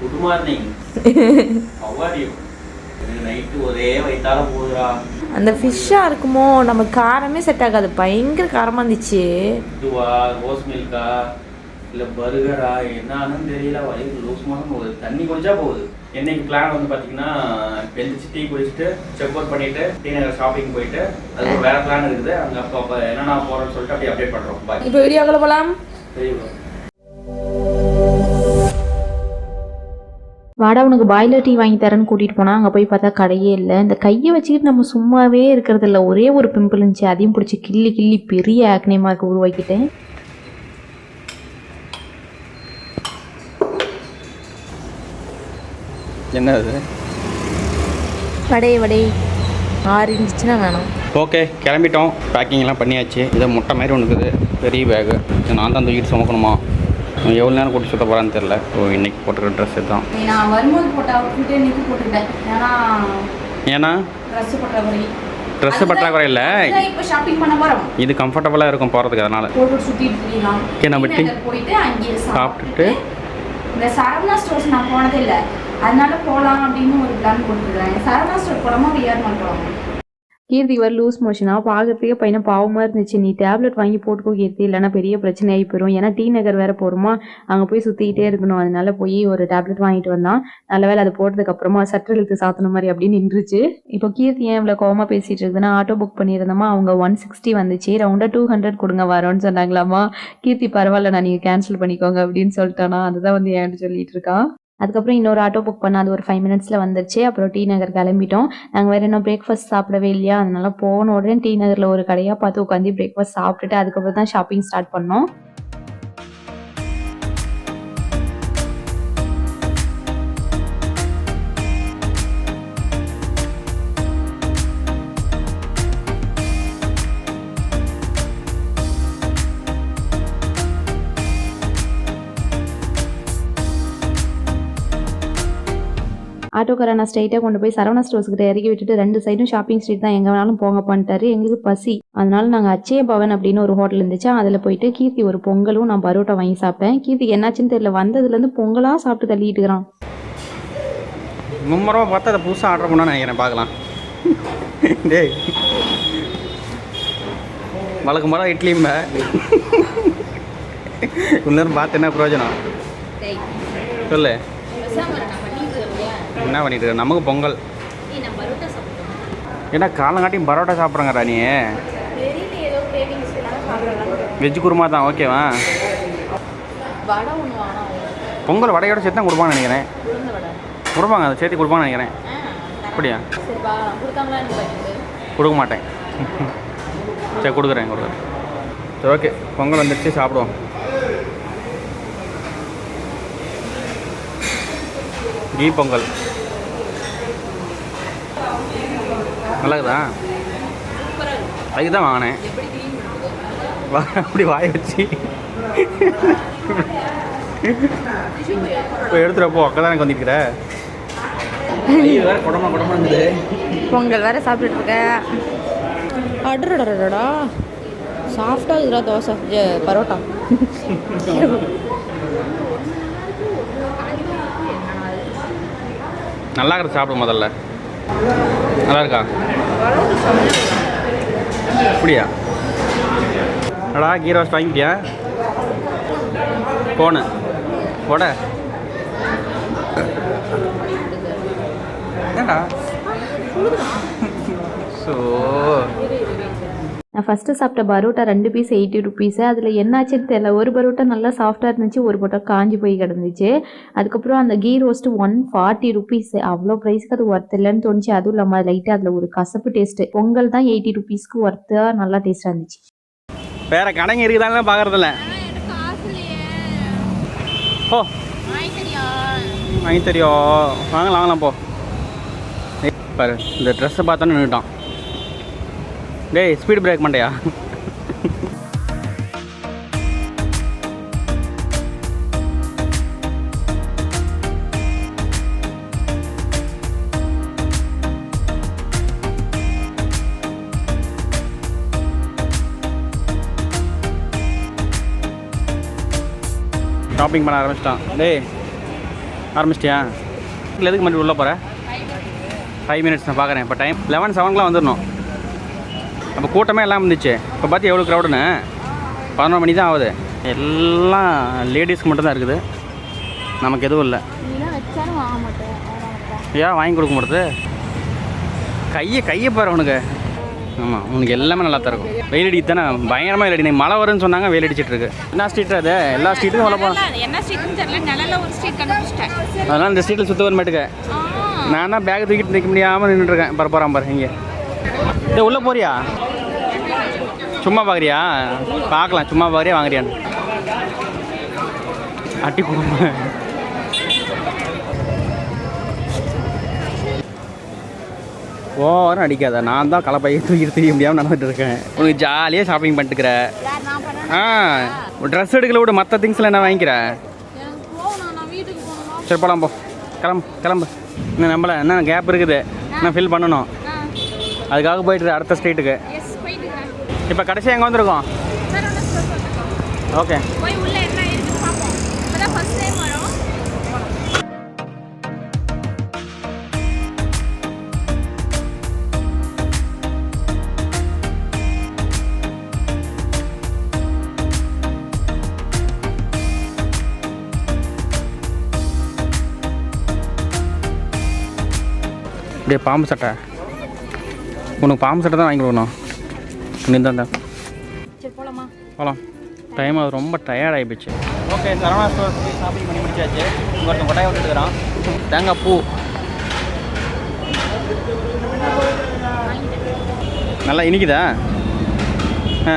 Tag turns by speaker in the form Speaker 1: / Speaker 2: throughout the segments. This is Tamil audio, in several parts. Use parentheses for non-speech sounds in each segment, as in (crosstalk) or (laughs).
Speaker 1: Good morning how you night ஒரே வயித்தால போகுதுடா.
Speaker 2: அந்த ஃபிஷ்ஷாக இருக்குமோ நம்ம காரமே செட் ஆகாது. பயங்கர காரமாக இருந்துச்சு.
Speaker 1: இதுவா ரோஸ் மில்கா இல்ல பர்கரா என்னன்னு தெரியல. வயிறு லூஸ் மாதம் போகுது. தண்ணி குடிச்சா போகுது. என்னைக்கு பிளான் வந்து பாத்தீங்கன்னா எந்திரிச்சு டீ குடிச்சிட்டு செக் அவுட் பண்ணிட்டு டீ நகர் ஷாப்பிங் போயிட்டு அதுக்கு வேற பிளான் இருக்குது. அங்க அப்போ என்னென்ன போறோம்னு சொல்லிட்டு அப்படியே அப்டேட் பண்றோம். பாய்
Speaker 2: இப்போ வீடியோக்குள்ள போகலாம்
Speaker 1: சரி
Speaker 2: வாடா உனக்கு பாய்லர் டீ வாங்கி தரேன்னு கூட்டிகிட்டு போனால் அங்கே போய் பார்த்தா கடையே இல்லை. இந்த கையை வச்சுக்கிட்டு நம்ம சும்மாவே இருக்கிறது இல்லை ஒரே ஒரு பிம்பிள் இருந்துச்சு. அதையும் பிடிச்சி கிள்ளி கிள்ளி பெரிய ஆக்னே மார்க் உருவாக்கிட்டேன்.
Speaker 1: என்ன அது
Speaker 2: வடை வடை. ஆறு இருந்துச்சுன்னா வேணும்.
Speaker 1: ஓகே கிளம்பிட்டோம். பேக்கிங் எல்லாம் பண்ணியாச்சு. இதை முட்டை மாதிரி ஒன்று இருக்குது பெரிய பேகு நான் தான் தூக்கிட்டு சுமக்கணுமா? எவ்வளோ நேரம் கூட்டி சுத்த போகிறான்னு தெரில ஸோ இன்னைக்கு போட்டுக்கிற ட்ரெஸ் தான்
Speaker 2: நான் வரும்போது போட்ட போட்டுக்கிட்டேன். ஏன்னா
Speaker 1: ஏன்னா?
Speaker 2: ட்ரெஸ் பற்றாக்குறை
Speaker 1: ட்ரெஸ்ஸு பற்றாக்குறை இல்லை.
Speaker 2: இப்போ ஷாப்பிங் பண்ண போகிறோம்
Speaker 1: இது கம்ஃபர்டபுளாக இருக்கும் போகிறதுக்கு அதனால். Okay, நம்ம டீ
Speaker 2: போயிட்டு அங்கேயே
Speaker 1: சாப்பிட்டுட்டு
Speaker 2: இந்த சரவணா ஸ்டோர்ஸ் நான் போனதே இல்லை. அதனால போகலாம் அப்படின்னு ஒரு பிளான் போட்டுருக்கேன் சரவணா ஸ்டோர் போலாமா விஆர் மால் கீர்த்தி வர லூஸ் மோஷனாக பார்க்கறதுக்கே பையனை பாவமாக இருந்துச்சு. நீ டேப்லெட் வாங்கி போட்டுக்கோ கீர்த்தி. இல்லைன்னா பெரிய பிரச்சனை ஆகி போயிடும் ஏன்னா டி நகர் வேறு போகிறோமா அங்கே போய் சுற்றிக்கிட்டே இருக்கணும். அதனால போய் ஒரு டேப்லெட் வாங்கிட்டு வந்தான். நல்ல வேலை அதை போட்டதுக்கப்புறமா அப்புறமா இழுத்து சாத்தன மாதிரி அப்படின்னு நின்றுச்சு. இப்போ கீர்த்தி ஏன் இவ்வளோ கோவமாக பேசிகிட்டு இருக்குதுன்னா ஆட்டோ புக் பண்ணியிருந்தோமா அவங்க ஒன் சிக்ஸ்டி வந்துச்சு. ரவுண்டாக டூ ஹண்ட்ரட் கொடுங்க வரோன்னு சொன்னாங்களாமா கீர்த்தி பரவாயில்ல நான் நீங்கள் கேன்சல் பண்ணிக்கோங்க அப்படின்னு சொல்லிட்டானா. அதுதான் வந்து ஏன்ட்டு சொல்லிட்டு இருக்கான் அதுக்கப்புறம் இன்னொரு ஆட்டோ புக் பண்ண அது ஒரு ஃபைவ் மினிட்ஸில் வந்துருச்சு. அப்புறம் டி நகர் கிளம்பிட்டோம். நாங்கள் வேறு இன்னும் பிரேக்ஃபாஸ்ட் சாப்பிடவே இல்லையா? அதனால போன உடனே டி நகரில் ஒரு கடையாக பார்த்து உட்காந்து பிரேக்ஃபாஸ்ட் சாப்பிட்டுட்டு அதுக்கப்புறம் தான் ஷாப்பிங் ஸ்டார்ட் பண்ணோம். ஆட்டோக்காரன் நான் ஸ்ட்ரைட்டாக கொண்டு போய் சரவணா ஸ்டோர்ஸ் கிட்ட இறக்கி விட்டுட்டு ரெண்டு சைடும் ஷாப்பிங் ஸ்ட்ரீட் தான் எங்கே வேணாலும் போங்க பண்ணிட்டாரு. எங்களுக்கு பசி. அதனால நாங்கள் அச்சய பவன் அப்படின்னு ஒரு ஹோட்டல் இருந்துச்சு. அதில் போயிட்டு கீர்த்தி ஒரு பொங்கலும் நான் பரோட்டா வாங்கி சாப்பிட்டேன். கீர்த்திக்கு என்னாச்சுன்னு தெரியல. வந்ததுலேருந்து பொங்கலாக சாப்பிட்டு தள்ளிட்டு இருக்கிறான்.
Speaker 1: மும்மரமாக பார்த்தா அதை புதுசாக ஆர்டர் பண்ணான்னு நினைக்கிறேன். பார்க்கலாம். டேய். வழக்கம் போல இட்லியும்ப இவ்வளோ நேரம் பார்த்து என்ன பிரயோஜனம்? சொல்லு. என்ன பண்ணிட்டு இருக்க? நமக்கு பொங்கல். ஏன்னா காலங்காட்டியும் பரோட்டா சாப்பிட்றங்கடா நீ? வெஜ் குருமா தான் ஓகேவா? பொங்கல் வடையோட சேர்த்து தான் கொடுப்பாங்கன்னு நினைக்கிறேன். கொடுப்பாங்க அதை சேர்த்து கொடுப்பாங்கன்னு நினைக்கிறேன். அப்படியா? கொடுக்க மாட்டேன். சரி கொடுக்குறேன் கொடுக்குறேன். சரி ஓகே. பொங்கல் வந்துடுச்சு சாப்பிடுவோம். கீ பொங்கல் நல்லா இருக்குதா அதுக்கு தான் வாங்கினேன். வா அப்படி வாய வச்சு. இப்போ எடுத்துகிட்டு போ அக்கா தான் எனக்கு வந்துருக்கிற. வேறு குடமா குடமா இருந்தது
Speaker 2: பொங்கல் வேற சாப்பிட்டுட்டு இருக்க. அடடடடா சாஃப்டாக இருக்குடா தோசை. பரோட்டா.
Speaker 1: நல்லா இருக்கு சாப்பிடு முதல்ல. நல்லா இருக்கா அப்படியா? அடா கீ ரோஸ்ட் வாங்கிட்டியா? போன. போட. ஏண்டா ஸோ
Speaker 2: நான் ஃபஸ்ட்டு சாப்பிட்ட பரோட்டா ரெண்டு பீஸ் எயிட்டி ருபீஸு அதில் என்னாச்சுன்னு தெரியல. ஒரு பரோட்டா நல்லா சாஃப்டாக இருந்துச்சு ஒரு பரோட்டா காஞ்சி போய் கிடந்துச்சு. அதுக்கப்புறம் அந்த ghee roast one forty rupees அவ்வளோ ப்ரைஸ்க்கு அது ஒர்த் இல்லைன்னு தோணுச்சு. அதுவும் இல்லாமல் லைட்டாக அதில் ஒரு கசப்பு டேஸ்ட்டு பொங்கல் தான் எயிட்டி ருபீஸ்க்கு ஒர்த்தாக நல்லா டேஸ்ட்டாக இருந்துச்சு.
Speaker 1: வேற கடைங்க இருக்குதான்னு பார்க்குறதில்ல. ஓ வாங்கி தெரியும் வாங்கலாம் வாங்கலாம் போ. பாரு இந்த ட்ரெஸ்ஸை பார்த்தோன்னு நின்றுட்டான் டேய் ஸ்பீட் பிரேக் மாட்டியா ஷாப்பிங் பண்ண ஆரம்பிச்சிட்டான். டேய் ஆரம்பிச்சிட்டியா? இல்லை எதுக்கு மட்டும் உள்ளே போகிறேன் ஃபைவ் மினிட்ஸ் நான் பார்க்குறேன் இப்போ டைம் லெவன் செவனுக்குலாம் வந்துடணும். அப்போ கூட்டமே எல்லாம் இருந்துச்சு. இப்போ பார்த்து எவ்வளோ க்ரௌடுன்னு பதினொரு மணி தான் ஆகுது. எல்லாம் லேடிஸ்க்கு மட்டும்தான் இருக்குது. நமக்கு எதுவும் இல்லை. ஏன் வாங்கி கொடுக்க மாட்டுது? கையை கையை பாரு உனக்கு ஆமாம் உனக்கு எல்லாமே நல்லா தான் இருக்கும். வெயில் அடிக்கு தானே? பயங்கரமாக வெயில் அடி மழை வரும்னு சொன்னாங்க வெயில் அடிச்சிட்டு இருக்கு. என்ன ஸ்ட்ரீட் அது? எல்லா ஸ்ட்ரீட்டும் உள்ள போகலாம்
Speaker 3: என்ன ஸ்ட்ரீட்னு தெரியல. நிழல்ல ஒரு ஸ்ட்ரீட் கண்டுபிடிச்சிட்டேன்.
Speaker 1: அதனால் இந்த ஸ்ட்ரீட்டில் சுத்த வர மாட்டுக்க நான் தான் பேக் தூக்கிட்டு நிற்க முடியாமல் நின்றுருக்கேன் பாரு போகிறான் பாரு இங்கே. டேய் உள்ளே போறியா? சும்மா பார்க்குறியா பார்க்கலாம் சும்மா பார்க்குறியா வாங்குறியான்னு. அட்டி குடும்ப ஓரம் அடிக்காத. நான் தான் கலப்பையை தூக்கிட்டு தெரிய முடியாமல் நடந்துட்டு இருக்கேன். உனக்கு ஜாலியாக ஷாப்பிங் பண்ணிட்டுக்கிற. ஆ ட்ரெஸ் எடுக்கல விட. மற்ற திங்ஸ்லாம் என்ன வாங்கிக்கிற? சரி போலாம் போ. கிளம்பு கிளம்பு. இன்னும் நம்மள என்ன கேப் இருக்குது. என்ன ஃபில் பண்ணணும். அதுக்காக போயிட்டு அடுத்த ஸ்ட்ரீட்டுக்கு. இப்போ கடைசியாக எங்கே வந்திருக்கோம்? ஓகே
Speaker 3: போய் உள்ள என்ன
Speaker 1: உனக்கு பாம்பு சட்டை தான் வாங்கி கொடுக்கணும்.
Speaker 3: போலாமா?
Speaker 1: போகலாம் டைம் அது ரொம்ப டயர்ட் ஆகிப்போச்சு ஓகே சரவணா ஸ்டோர் ஷாப்பிங் பண்ணி முடிச்சாச்சு. ஒருத்தன் கொட்டாய் விட்டுருக்குறான் தேங்காய் பூ. நல்லா இனிக்குதா? ஆ.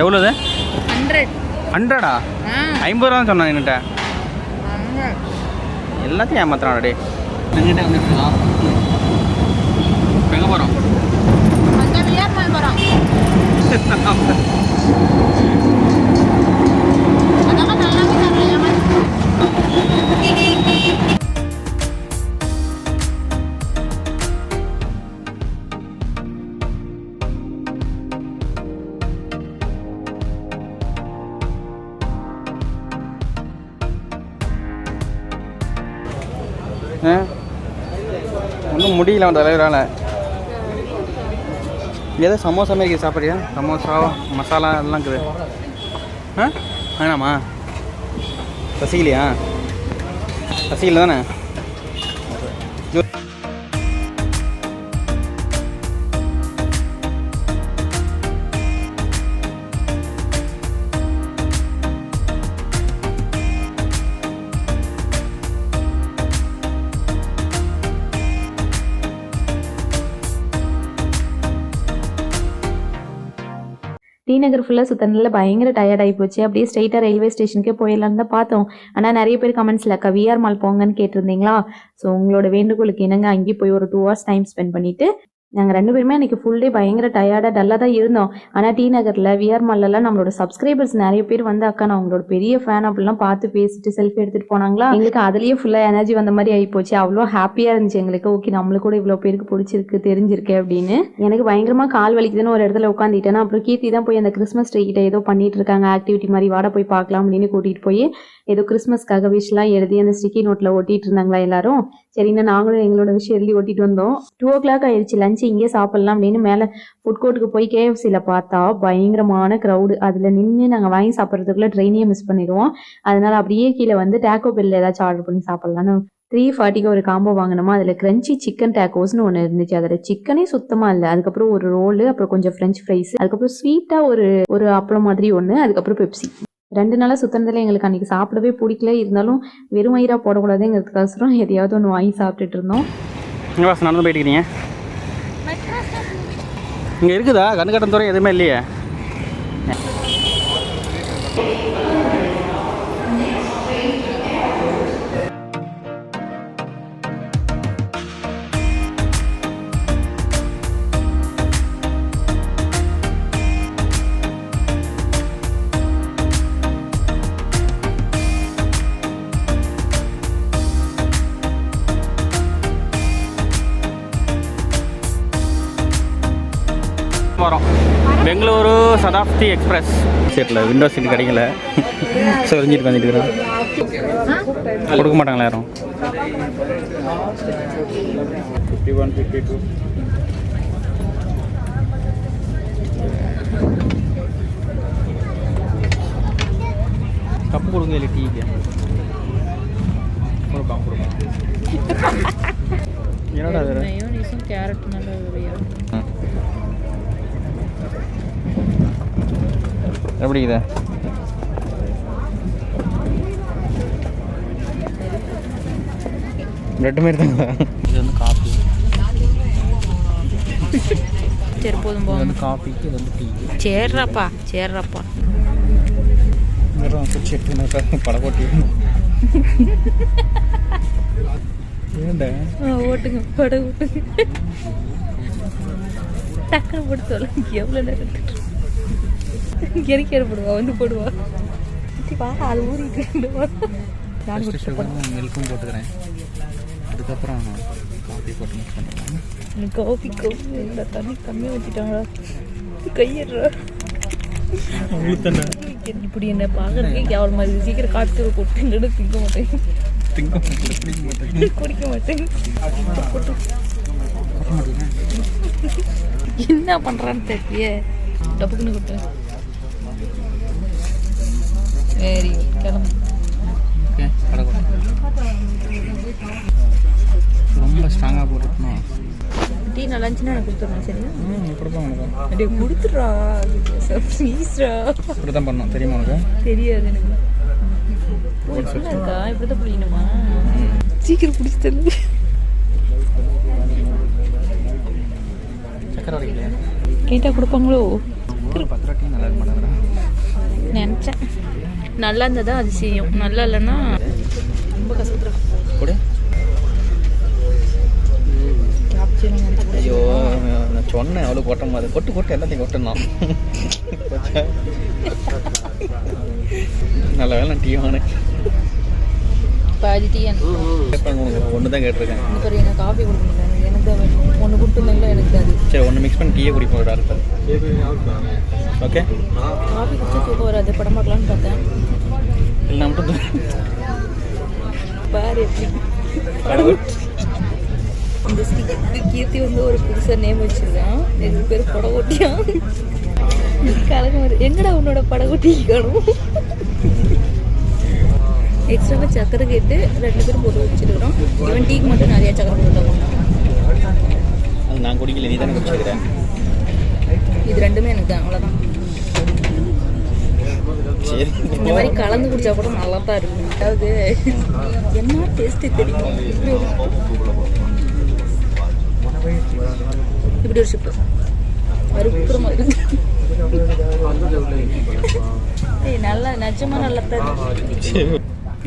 Speaker 1: எவ்வளோது
Speaker 3: ஹண்ட்ரட்
Speaker 1: ஹண்ட்ரடா ஐம்பது ரூபா சொன்னான் என்கிட்ட எல்லாத்தையும் ஏமாத்துறான் டே என்கிட்ட வந்துருக்கோம்
Speaker 3: அதெல்லாம் நல்லாவே தரல ஏமாத்தி
Speaker 1: ஆ ஒன்றும் முடியல அவன் தலைவரால் ஏதோ சமோசா மாரி இருக்குது சாப்பிட்றியா? சமோசா மசாலா எல்லாம் இருக்குது. ஆ? வேணாமா பசிக்கலையா? பசிக்கல தானே
Speaker 2: டி நகர் ஃபுல்லாக சுத்தனால பயங்கர டயர்ட் ஆகி போச்சு. அப்படியே ஸ்ட்ரெயிட்டாக ரயில்வே ஸ்டேஷனுக்கே போயிடலான்னு தான் பார்த்தோம். ஆனால் நிறைய பேர் கமெண்ட்ஸில் அக்கா விஆர் மால் போங்கன்னு கேட்டிருந்தீங்களா? ஸோ உங்களோட வேண்டுகோளுக்கு இணங்க அங்கேயே போய் ஒரு டூ ஹவர்ஸ் டைம் ஸ்பெண்ட் பண்ணிவிட்டு நாங்கள் ரெண்டு பேருமே அன்றைக்கி ஃபுல் டே பயங்கர டயர்டாக டல்லாக தான் இருந்தோம். ஆனால் டி நகரில் விஆர் மால்லலாம் நம்மளோட சப்ஸ்கிரைபர்ஸ் நிறைய பேர் வந்து அக்கா நான் உங்களோட பெரிய ஃபேன் அப்படிலாம் பார்த்து பேசிட்டு செல்ஃபி எடுத்துகிட்டு போனாங்களா? எங்களுக்கு அதுலேயே ஃபுல்லாக எனர்ஜி வந்த மாதிரி ஆகி போச்சு அவ்வளோ ஹாப்பியாக இருந்துச்சு எங்களுக்கு. ஓகே நம்மளுக்கு கூட இவ்வளோ பேருக்கு பிடிச்சிருக்கு தெரிஞ்சிருக்கு அப்படின்னு. எனக்கு பயங்கரமாக கால் வலிக்குதுன்னு ஒரு இடத்துல உட்காந்துட்டேன்னா அப்புறம் கீர்த்தி தான் போய் அந்த கிறிஸ்மஸ் ட்ரீ கிட்ட ஏதோ பண்ணிட்டு இருக்காங்க. ஆக்டிவிட்டி மாதிரி வாட போய் பார்க்கலாம் அப்படின்னு கூட்டிகிட்டு போய் ஏதோ கிறிஸ்மஸ்க்காக விஷலாம் எழுதி அந்த ஸ்டிக்கி நோட்டில் ஒட்டிட்டு இருந்தாங்களா எல்லாரும். சரின்னு நாங்களும் எங்களோட விஷயம் எழுதி ஓட்டிட்டு வந்தோம். டூ ஓ கிளாக் ஆயிடுச்சு லஞ்ச் இங்கே சாப்பிட்லாம் அப்படின்னு மேலே ஃபுட் கோர்ட்டுக்கு போய் கேஎஃப்சியில் பார்த்தா பயங்கரமான க்ரௌடு அதில் நின்று நாங்கள் வாங்கி சாப்பிட்றதுக்குள்ளே ட்ரெயினே மிஸ் பண்ணிடுவோம். அதனால அப்படியே கீழே வந்து டேக்கோ பெல்ல ஏதாச்சும் ஆர்டர் பண்ணி சாப்பிட்லான்னு த்ரீ ஃபார்ட்டிக்கு ஒரு காம்போ வாங்கினோமா அதில் கிரன்ச்சி சிக்கன் டேக்கோஸ்னு ஒன்று இருந்துச்சு. அதில் சிக்கனே சுத்தமாக இல்லை. அதுக்கப்புறம் ஒரு ரோலு அப்புறம் கொஞ்சம் ஃப்ரெஞ்ச் ஃப்ரைஸ் அதுக்கப்புறம் ஸ்வீட்டாக ஒரு ஒரு அப்பளம் மாதிரி ஒன்று அதுக்கப்புறம் பெப்சி ரெண்டு நாளாக சுத்தினதில் எங்களுக்கு அன்றைக்கி சாப்பிடவே பிடிக்கல. இருந்தாலும் வெறும் வயிறாக போடக்கூடாதுங்கிறதுக்கோசரம் எதையாவது ஒன்று வாங்கி சாப்பிட்டுட்டு இருந்தோம்.
Speaker 1: நடந்து போயிட்டு இருக்கிறீங்க இங்கே இருக்குதா? கண்ணுக்கட்டம் துறை எதுவுமே இல்லையே. வரோம் பெங்களூரு சதாப்தி எக்ஸ்பிரஸ். சீட்டில் விண்டோ சீட் கிடைக்கல. சொரிஞ்சிட்டு வந்துட்டு இருக்கிறோம்
Speaker 4: கொடுக்க மாட்டாங்களா யாரும்?
Speaker 1: Fifty one fifty two
Speaker 4: cup கொடுங்க இல்லை டீக்கு. கொடுப்பாங்க கொடுப்பாங்க (laughs) என்னடா
Speaker 3: கேரட் நல்ல
Speaker 4: எப்படி இது ரெண்டு மாரி தாங்க இது வந்து காஃபி
Speaker 3: சரி போதும்
Speaker 4: இது
Speaker 3: போதும்
Speaker 4: வந்து காஃபிக்கு இது வந்து டீ
Speaker 3: சேர்றாப்பா சேர்றாப்பா
Speaker 4: చెట్టు పడగొట్టి ఏంటా
Speaker 3: ஓட்டுங்க பட ஓட்டுங்க டக்குனு போட்டு சொல்ல எவ்வளோ நேரம் எனக்கு ஏற்படுவா வந்து போடுவா. வா அது ஊறிட்டு
Speaker 4: மில்க்கும் போட்டுக்கிறேன். அதுக்கப்புறம் காஃபி போட்டு மிக்ஸ்
Speaker 3: எனக்கு காஃபி காஃபி இல்லை தண்ணி கம்மியாக வச்சுட்டாங்களா கையிடுறா. இப்படி என்ன பார்க்கறதுக்கே கேவலமா இருக்கு சீக்கிரம் கொட்டு திங்க மாட்டேன்.
Speaker 4: திங்க பிடிக்க மாட்டேன். (laughs)
Speaker 3: குடிக்க மாட்டேன். என்ன பண்றான்னு தெரியலையே. டப்புக்குன்னு கொட்டு சரி கிளம்பு.
Speaker 4: ஓகே ரொம்ப ஸ்ட்ராங்காக போட்டுக்கணும்.
Speaker 3: டீ நல்லா இருந்துச்சுன்னா எனக்கு கொடுத்துருங்க சரியா?
Speaker 4: ம் கொடுப்பா உனக்கு.
Speaker 3: அப்படியே கொடுத்துட்றா. ப்ளீஸ்ரா
Speaker 4: இப்படி தான் பண்ணணும் தெரியுமா உனக்கு?
Speaker 3: தெரியாது எனக்கு. ஓ, இப்படிலாம் இருக்கா? இப்படி தான் புரியணுமா சீக்கிரம் பிடிச்சி தரல
Speaker 4: சக்கரை
Speaker 3: கேட்டால் கொடுப்பாங்களோ?
Speaker 4: நல்லா இருக்க மாட்டேங்கிறா
Speaker 3: நினச்சேன். நல்லா இருந்ததா அதிசயம் நல்லா இல்லைன்னா ரொம்ப கஷ்டப்படுறேன்
Speaker 4: கொடு? ஐயோ நான் சொன்னேன் அவ்வளோ கொட்ட மாதிரி கொட்டு கொட்டு எல்லாத்தையும் கொட்டணும் நல்ல வேலை டீ வாங்கினேன்.
Speaker 3: பாதி டீ
Speaker 4: ஒன்று தான் கேட்டிருக்கேன்.
Speaker 3: எனக்கு காஃபி கொடுக்க மாட்டாங்க எனக்கு தான் வேணும் ஒன்று கொடுத்துருந்தாங்களோ எனக்கு தான்
Speaker 4: சரி ஒன்று மிக்ஸ் பண்ணி டீயே குடிப்போம் டாக்டர் ஓகே
Speaker 3: காஃபி குடிச்சா தூக்கம் வராது படம் பார்க்கலான்னு பார்த்தேன்.
Speaker 4: இல்லை மட்டும்
Speaker 3: பாரு எப்படி. இந்த ஸ்டிக்கு கீர்த்தி வந்து ஒரு புதுசாக நேம் வச்சிருக்கான். இதுக்கு பேர் படகோட்டியா கலகம் வருது. எங்கடா உன்னோட படகோட்டி காணும்? எக்ஸ்ட்ராவாக சக்கரை கேட்டு ரெண்டு பேரும் போட்டு வச்சிருக்கிறோம். இவன் டீக்கு மட்டும் நிறைய சக்கரை
Speaker 4: நான் குடிக்கல நீ தானே குடிச்சிருக்கிறேன்
Speaker 3: இது ரெண்டுமே எனக்கு தான் அவ்வளோதான்
Speaker 4: சரி
Speaker 3: இந்த மாதிரி கலந்து குடிச்சா கூட நல்லா தான் இருக்கும். அதாவது என்ன டேஸ்ட்டு தெரியும்? இப்படி ஒரு ஷிப்பு அருப்புறமா இருக்கு. ஏய் நல்லா நிஜமா நல்லா தான் இருக்கு.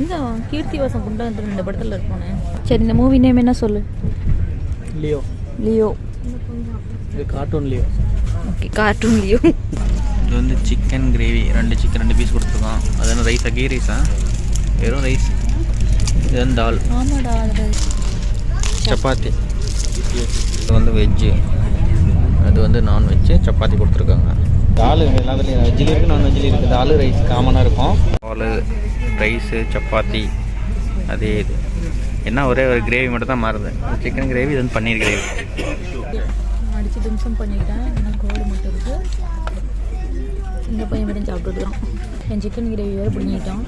Speaker 3: எங்க கீர்த்தி வாசம் குண்டா இந்த படத்துல இருப்பானே? சரி இந்த மூவி நேம் என்ன சொல்லு?
Speaker 4: லியோ.
Speaker 3: லியோ.
Speaker 4: இது cartoon Leo?
Speaker 3: Okay cartoon Leo.
Speaker 4: இது வந்து சிக்கன் கிரேவி ரெண்டு சிக்கன் ரெண்டு பீஸ் கொடுத்துருக்கோம். அது வந்து ரைஸா கீ ரைஸா வெறும் ரைஸ் இது வந்து தால் சப்பாத்தி. இது வந்து வெஜ்ஜு அது வந்து நான்வெஜ்ஜு சப்பாத்தி கொடுத்துருக்காங்க. தால் எல்லாத்துலேயும் வெஜ்ஜில் இருக்குது நான்வெஜ்ஜில் இருக்குது தால் ரைஸ் காமனாக இருக்கும். பால் ரைஸு சப்பாத்தி. அதே இது. என்ன ஒரே ஒரு கிரேவி மட்டும் தான் மாறுது சிக்கன் கிரேவி இது வந்து பன்னீர் கிரேவி
Speaker 3: அடிச்சு திம்சம் பண்ணிட்டேன். இன்னும் கோடு மட்டும் இருக்கு. இந்த பையன் மட்டும் சாப்பிட்டுருக்கான் என் சிக்கன் கிரேவி வேறு பிடிங்கிட்டான்.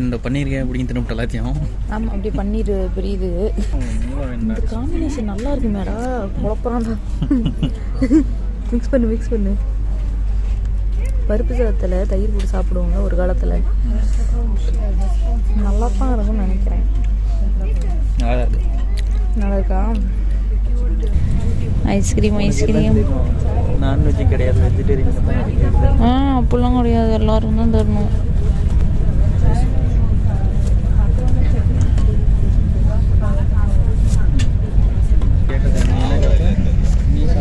Speaker 4: இந்த பன்னீர் கிரேவி பிடிங்கி தின்னுட்டு எல்லாத்தையும்?
Speaker 3: ஆமாம் அப்படியே பன்னீர் பெரியுது. இந்த காம்பினேஷன் நல்லா இருக்கு மேடா குழப்பறான்டா. (laughs) மிக்ஸ் பண்ணு மிக்ஸ் பண்ணு. பருப்பு சாதத்தில் தயிர் போட்டு சாப்பிடுவாங்க ஒரு காலத்தில். நல்லா தான் இருக்கும்னு நினைக்கிறேன்.
Speaker 4: நல்லா இருக்கு
Speaker 3: ice cream ice cream.
Speaker 4: Non veg கிடையாது வெஜிடேரியன்
Speaker 3: ஆ அப்படிலாம் கிடையாது. எல்லாரும் தான் தரணும்.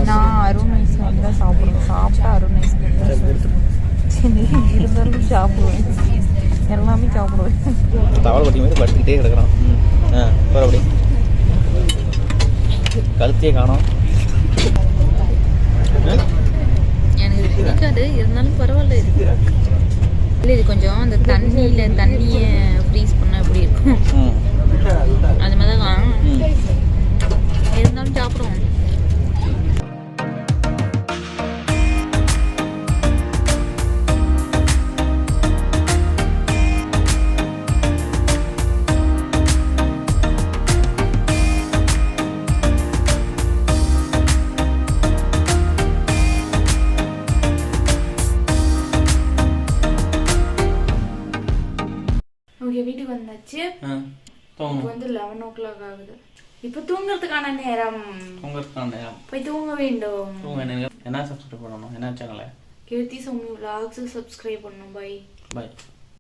Speaker 3: நான் அருண் ஐஸ்கிரீம் தான் சாப்பிடுவேன். சாப்பிட்டா அருண் ஐஸ்கிரீம் தான் இருந்தாலும் சாப்பிடுவேன் எல்லாமே சாப்பிடுவேன்
Speaker 4: தவளை பட்டி மாதிரி படுத்துக்கிட்டே கிடக்குறான் ஆ அப்படி கழுத்தையே காணும்.
Speaker 3: எனக்கு பிடிக்காது இருந்தாலும் பரவாயில்ல. இது இல்லை இது கொஞ்சம் அந்த தண்ணியில் தண்ணியை ஃப்ரீஸ் பண்ண எப்படி
Speaker 5: இருக்கும்
Speaker 6: அது
Speaker 5: அந்த மாதிரி தான் இருந்தாலும் சாப்பிடுவோம்
Speaker 3: வந்து லெவன் ஓ கிளாக் ஆகுது. இப்போ தூங்குறதுக்கான நேரம்?
Speaker 4: தூங்குறதுக்கான நேரம்.
Speaker 3: போய் தூங்க வேண்டும்.
Speaker 4: தூங்க என்ன சப்ஸ்கிரைப் பண்ணணும் என்ன சேனலை
Speaker 3: கீர்த்தி சௌமி விலாக்ஸ் சப்ஸ்கிரைப் பண்ணணும் பை
Speaker 4: பாய்